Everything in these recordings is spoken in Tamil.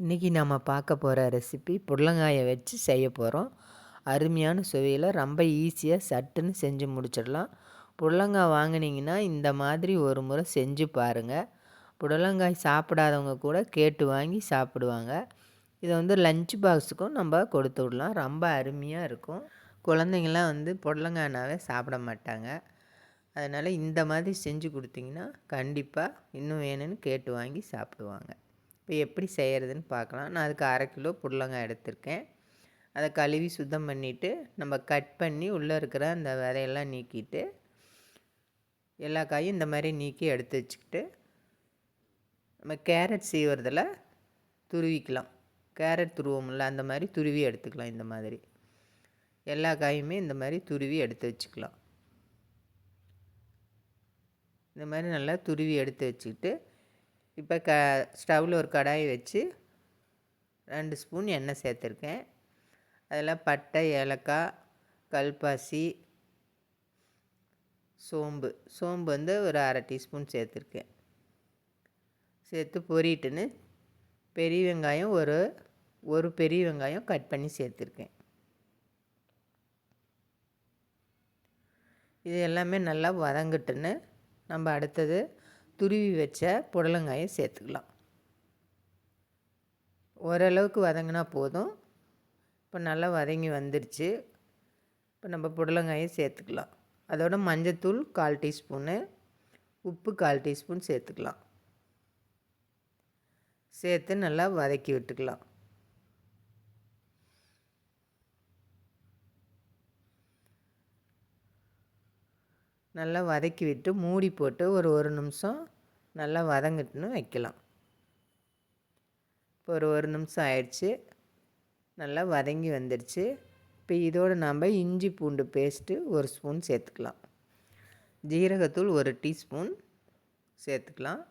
இன்றைக்கி நம்ம பார்க்க போகிற ரெசிபி புடலங்காயை வச்சு செய்ய போகிறோம் அருமையான சுவையில் ரொம்ப ஈஸியாக சட்டுன்னு செஞ்சு முடிச்சிடலாம். புடலங்காய் வாங்கினீங்கன்னா இந்த மாதிரி ஒரு முறை செஞ்சு பாருங்கள் புடலங்காய் சாப்பிடாதவங்க கூட கேட்டு வாங்கி சாப்பிடுவாங்க. இதை வந்து லஞ்ச் பாக்ஸுக்கும் நம்ம கொடுத்து விடலாம். ரொம்ப அருமையாக இருக்கும். குழந்தைங்களாம் வந்து புடலங்காய்னாவே சாப்பிட மாட்டாங்க. அதனால் இந்த மாதிரி செஞ்சு கொடுத்தீங்கன்னா கண்டிப்பாக இன்னும் வேணும்னு கேட்டு வாங்கி சாப்பிடுவாங்க. இப்போ எப்படி செய்கிறதுன்னு பார்க்கலாம். நான் அதுக்கு அரை கிலோ புடலங்காய் எடுத்திருக்கேன். அதை கழுவி சுத்தம் பண்ணிவிட்டு நம்ம கட் பண்ணி உள்ளே இருக்கிற அந்த விதையெல்லாம் நீக்கிட்டு எல்லா காயும் இந்த மாதிரி நீக்கி எடுத்து வச்சுக்கிட்டு நம்ம கேரட் சீவுறதில் துருவிக்கலாம். கேரட் துருவோம்ல அந்த மாதிரி துருவி எடுத்துக்கலாம் இந்த மாதிரி. எல்லா காயுமே இந்த மாதிரி துருவி எடுத்து வச்சுக்கலாம். இந்த மாதிரி நல்லா துருவி எடுத்து வச்சுக்கிட்டு இப்போ க ஸ்டவ்வில் ஒரு கடாயை வச்சு ரெண்டு ஸ்பூன் எண்ணெய் சேர்த்துருக்கேன். அதில் பட்டை ஏலக்காய் கல்பாசி சோம்பு. சோம்பு வந்து ஒரு அரை டீஸ்பூன் சேர்த்துருக்கேன். சேர்த்து பொரிட்டுன்னு பெரிய வெங்காயம் ஒரு ஒரு பெரிய வெங்காயம் கட் பண்ணி சேர்த்துருக்கேன். இது எல்லாமே நல்லா வதங்கிட்டுன்னு நம்ம அடுத்தது துருவி வச்ச புடலங்காயை சேர்த்துக்கலாம். ஓரளவுக்கு வதங்கினா போதும். இப்போ நல்லா வதங்கி வந்துருச்சு. இப்போ நம்ம புடலங்காயை சேர்த்துக்கலாம். அதோட மஞ்சத்தூள் கால் டீஸ்பூனு உப்பு கால் டீஸ்பூன் சேர்த்துக்கலாம். சேர்த்து நல்லா வதக்கி விட்டுக்கலாம். நல்லா வதக்கி விட்டு மூடி போட்டு ஒரு ஒரு நிமிஷம் நல்லா வதங்கிட்டுன்னு வைக்கலாம். இப்போ ஒரு ஒரு நிமிஷம் ஆயிடுச்சு. நல்லா வதங்கி வந்துடுச்சு. இப்போ இதோடு நாம் இஞ்சி பூண்டு பேஸ்ட்டு ஒரு ஸ்பூன் சேர்த்துக்கலாம். ஜீரகத்தூள் ஒரு டீஸ்பூன் சேர்த்துக்கலாம்.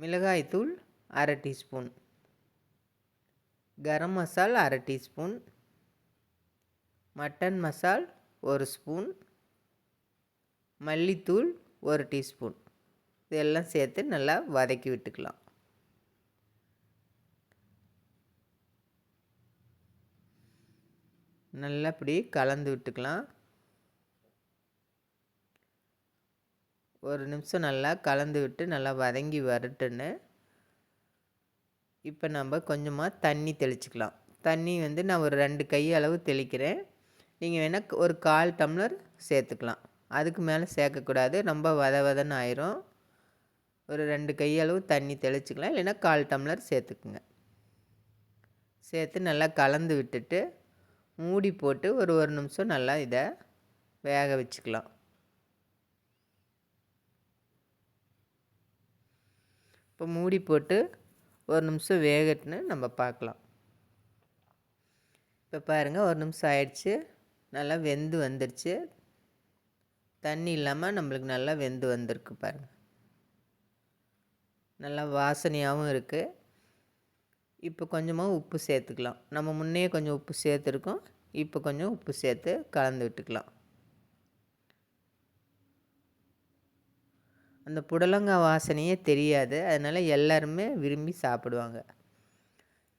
மிளகாய்த்தூள் அரை டீஸ்பூன். கரம் மசால் அரை டீஸ்பூன். மட்டன் மசால் ஒரு ஸ்பூன். மல்லித்தூள் ஒரு டீஸ்பூன். இதெல்லாம் சேர்த்து நல்லா வதக்கி விட்டுக்கலாம். நல்லா இப்படி கலந்து விட்டுக்கலாம். ஒரு நிமிஷம் நல்லா கலந்து விட்டு நல்லா வதங்கி வரட்டுன்னு. இப்போ நம்ம கொஞ்சமாக தண்ணி தெளிச்சுக்கலாம். தண்ணி வந்து நான் ஒரு ரெண்டு கை அளவு தெளிக்கிறேன். நீங்கள் வேணால் ஒரு கால் டம்ளர் சேர்த்துக்கலாம். அதுக்கு மேலே சேர்க்கக்கூடாது. ரொம்ப வத வதன்னு ஆயிரும். ஒரு ரெண்டு கையளவு தண்ணி தெளிச்சிக்கலாம். இல்லைன்னா கால் டம்ளர் சேர்த்துக்குங்க. சேர்த்து நல்லா கலந்து விட்டுட்டு மூடி போட்டு ஒரு ஒரு நிமிஷம் நல்லா இதை வேக வச்சுக்கலாம். இப்போ மூடி போட்டு ஒரு நிமிஷம் வேகட்டுன்னு நம்ம பார்க்கலாம். இப்போ பாருங்கள் ஒரு நிமிஷம் ஆயிடுச்சு. நல்லா வெந்து வந்துடுச்சு தண்ணி இல்லாமல் நம்மளுக்கு நல்லா வெந்து வந்திருக்கு பாருங்கள் நல்லா வாசனையாகவும் இருக்குது இப்போ கொஞ்சமாக உப்பு சேர்த்துக்கலாம். நம்ம முன்னே கொஞ்சம் உப்பு சேர்த்துருக்கோம். இப்போ கொஞ்சம் உப்பு சேர்த்து கலந்து விட்டுக்கலாம். அந்த புடலங்காய் வாசனையே தெரியாது. அதனால் எல்லாருமே விரும்பி சாப்பிடுவாங்க.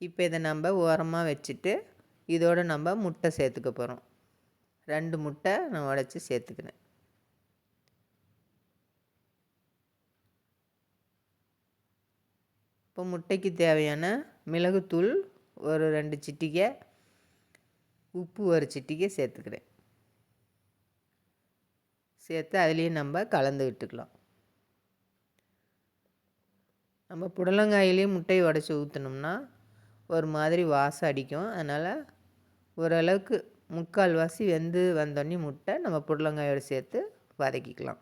இப்போ இதை நம்ம ஓரமாக வச்சுட்டு இதோடு நம்ம முட்டை சேர்த்துக்க போகிறோம் ரெண்டு முட்டை நான் உடச்சி சேர்த்துக்கினேன் இப்போ முட்டைக்கு தேவையான மிளகுத்தூள் ஒரு ரெண்டு சிட்டிகை உப்பு ஒரு சிட்டிகை சேர்த்துக்கிறேன். சேர்த்து அதுலேயே நம்ம கலந்து விட்டுக்கலாம். நம்ம புடலங்காயிலேயே முட்டையை உடச்சி ஊற்றினோம்னா ஒரு மாதிரி வாசம் அடிக்கும். அதனால் ஓரளவுக்கு முக்கால் வாசி வெந்து வந்தோடனே முட்டை நம்ம புடலங்காயோடு சேர்த்து வதக்கிக்கலாம்.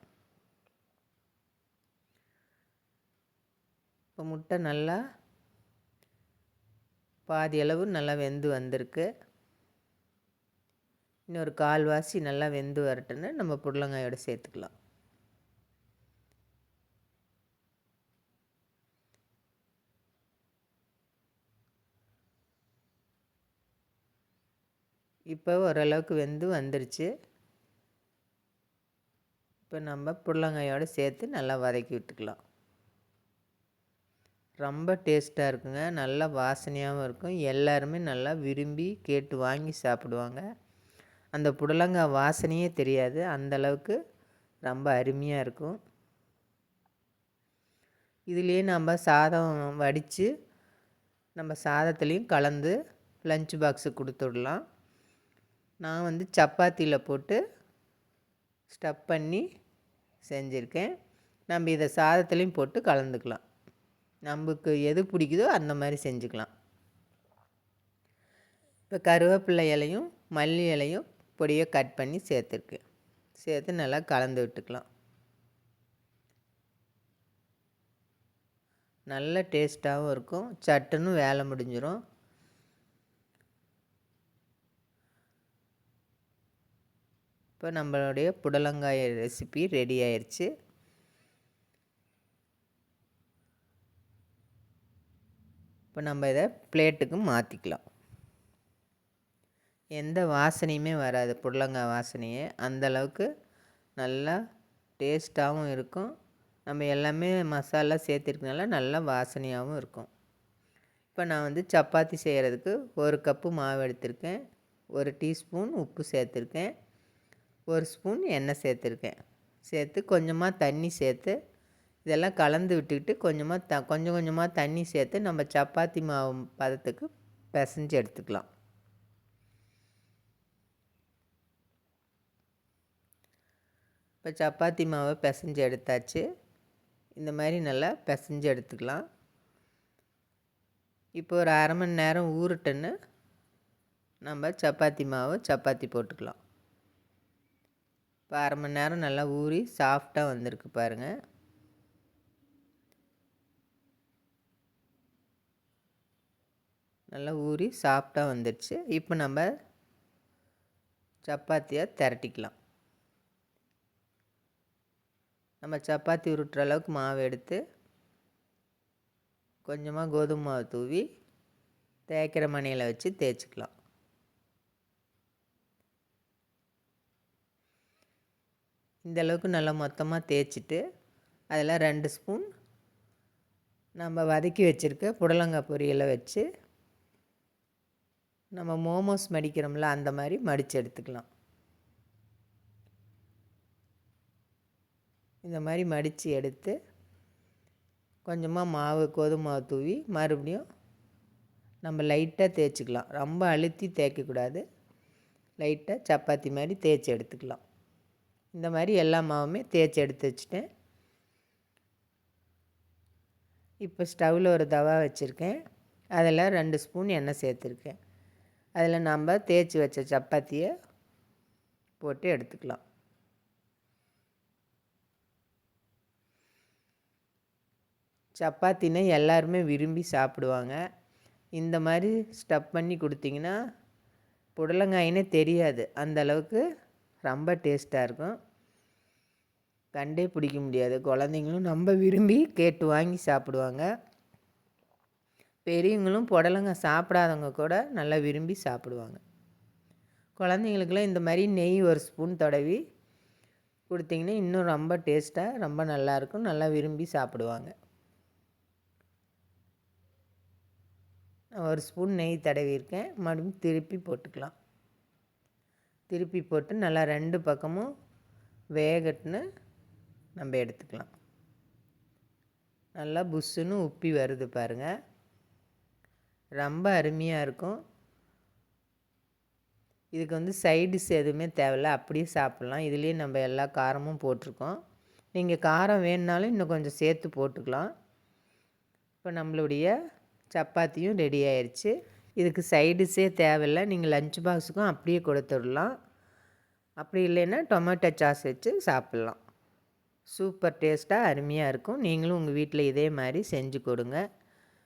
இப்போ முட்டை நல்லா பாதி அளவு நல்லா வெந்து வந்திருக்கு. இன்னொரு கால்வாசி நல்லா வெந்து வரட்டுன்னு நம்ம புடலங்காயோடு சேர்த்துக்கலாம். இப்போ ஓரளவுக்கு வெந்து வந்துருச்சு. இப்போ நம்ம புடலங்காயோடு சேர்த்து நல்லா வதக்கி விட்டுக்கலாம். ரொம்ப டேஸ்ட்டாக இருக்குங்க. நல்லா வாசனையாகவும் இருக்கும். எல்லாருமே நல்லா விரும்பி கேட்டு வாங்கி சாப்பிடுவாங்க. அந்த புடலங்காய் வாசனையே தெரியாது. அந்தளவுக்கு ரொம்ப அருமையாக இருக்கும். இதுலேயே நம்ம சாதம் வடித்து நம்ம சாதத்துலேயும் கலந்து லஞ்ச் பாக்ஸு கொடுத்துடலாம் நான் வந்து சப்பாத்தியில் போட்டு ஸ்டப் பண்ணி செஞ்சுருக்கேன். நம்ம இதை சாதத்துலேயும் போட்டு கலந்துக்கலாம். நமக்கு எது பிடிக்குதோ அந்த மாதிரி செஞ்சுக்கலாம். இப்போ கருவேப்பிலை இலையும் மல்லி இலையும் பொடியை கட் பண்ணி சேர்த்துருக்கேன் சேர்த்து நல்லா கலந்து விட்டுக்கலாம். நல்ல டேஸ்ட்டாகவும் இருக்கும். சட்டுன்னு வேலை முடிஞ்சிடும் இப்போ நம்மளுடைய புடலங்காய் ரெசிபி ரெடி ஆயிடுச்சு இப்போ நம்ம இதை பிளேட்டுக்கு மாற்றிக்கலாம் எந்த வாசனையுமே வராது புடலங்காய் வாசனையே. அந்தளவுக்கு நல்லா டேஸ்ட்டாகவும் இருக்கும். நம்ம எல்லாமே மசாலா சேர்த்துருக்கனால நல்லா வாசனையாகவும் இருக்கும். இப்போ நான் வந்து சப்பாத்தி செய்கிறதுக்கு ஒரு கப்பு மாவு எடுத்திருக்கேன். ஒரு டீஸ்பூன் உப்பு சேர்த்துருக்கேன். ஒரு ஸ்பூன் எண்ணெய் சேர்த்துருக்கேன். சேர்த்து கொஞ்சமாக தண்ணி சேர்த்து இதெல்லாம் கலந்து விட்டுக்கிட்டு கொஞ்சமாக த கொஞ்சம் கொஞ்சமாக தண்ணி சேர்த்து நம்ம சப்பாத்தி மாவு பதத்துக்கு பிசைஞ்சு எடுத்துக்கலாம். இப்போ சப்பாத்தி மாவை பிசைஞ்சு எடுத்தாச்சு. இந்த மாதிரி நல்லா பிசைஞ்சு எடுத்துக்கலாம். இப்போ ஒரு அரை மணி நேரம் ஊறட்டுன்னு நம்ம சப்பாத்தி மாவு சப்பாத்தி போட்டுக்கலாம். இப்போ அரை மணி நேரம் நல்லா ஊறி சாஃப்டாக வந்திருக்கு பாருங்கள் நல்லா ஊறி சாஃப்டாக வந்துடுச்சு. இப்போ நம்ம சப்பாத்தியை திரட்டிக்கலாம். நம்ம சப்பாத்தி உருட்டுற அளவுக்கு மாவு எடுத்து கொஞ்சமாக கோதுமை மாவு தூவி தேய்க்கிற மணியில் வச்சு தேய்ச்சிக்கலாம். இந்த அளவுக்கு நல்லா மொத்தமாக தேய்ச்சிட்டு அதில் ரெண்டு ஸ்பூன் நம்ம வதக்கி வச்சுருக்க புடலங்காய் பொரியலை வச்சு நம்ம மோமோஸ் மடிக்கிறோம்ல அந்த மாதிரி மடித்து எடுத்துக்கலாம். இந்த மாதிரி மடித்து எடுத்து கொஞ்சமாக மாவு கோதுமை மாவு தூவி மறுபடியும் நம்ம லைட்டாக தேய்ச்சிக்கலாம். ரொம்ப அழுத்தி தேய்க்கக்கூடாது. லைட்டாக சப்பாத்தி மாதிரி தேய்ச்சி எடுத்துக்கலாம். இந்த மாதிரி எல்லா மாவுமே தேய்ச்சி எடுத்து வச்சுட்டேன். இப்போ ஸ்டவ்வில் ஒரு தவா வச்சுருக்கேன். அதில் ரெண்டு ஸ்பூன் எண்ணெய் சேர்த்துருக்கேன். அதில் நம்ம தேய்ச்சி வச்ச சப்பாத்தியை போட்டு எடுத்துக்கலாம். சப்பாத்தினா எல்லாருமே விரும்பி சாப்பிடுவாங்க. இந்த மாதிரி ஸ்டப் பண்ணி கொடுத்தீங்கன்னா புடலங்காயினே தெரியாது. அந்த அளவுக்கு ரொம்ப டேஸ்ட்டாக இருக்கும். கண்டே பிடிக்க முடியாது. குழந்தைங்களும் ரொம்ப விரும்பி கேட்டு வாங்கி சாப்பிடுவாங்க. பெரியவங்களும் புடலங்காய் சாப்பிடாதவங்க கூட நல்லா விரும்பி சாப்பிடுவாங்க. குழந்தைங்களுக்குலாம் இந்த மாதிரி நெய் ஒரு ஸ்பூன் தடவி கொடுத்திங்கன்னா இன்னும் ரொம்ப டேஸ்ட்டாக ரொம்ப நல்லாயிருக்கும் நல்லா விரும்பி சாப்பிடுவாங்க. ஒரு ஸ்பூன் நெய் தடவியிருக்கேன். மறுபடியும் திருப்பி போட்டுக்கலாம். திருப்பி போட்டு நல்லா ரெண்டு பக்கமும் வேகட்டுன்னு நம்ம எடுத்துக்கலாம். நல்லா புஷ்ஷுன்னு உப்பி வருது பாருங்கள் ரொம்ப அருமையாக இருக்கும். இதுக்கு வந்து சைடிஸ் எதுவுமே தேவையில்ல. அப்படியே சாப்பிட்லாம். இதுலேயே நம்ம எல்லா காரமும் போட்டிருக்கோம். நீங்கள் காரம் வேணுனாலும் இன்னும் கொஞ்சம் சேர்த்து போட்டுக்கலாம். இப்போ நம்மளுடைய சப்பாத்தியும் ரெடி ஆயிடுச்சு இதுக்கு சைடிஸே தேவையில்லை. நீங்கள் லஞ்ச் பாக்ஸுக்கும் அப்படியே கொடுத்துடலாம். அப்படி இல்லைன்னா டொமேட்டோ சாஸ் வச்சு சாப்பிட்லாம். சூப்பர் டேஸ்ட்டாக அருமையாக இருக்கும். நீங்களும் உங்கள் வீட்டில் இதே மாதிரி செஞ்சு கொடுங்க.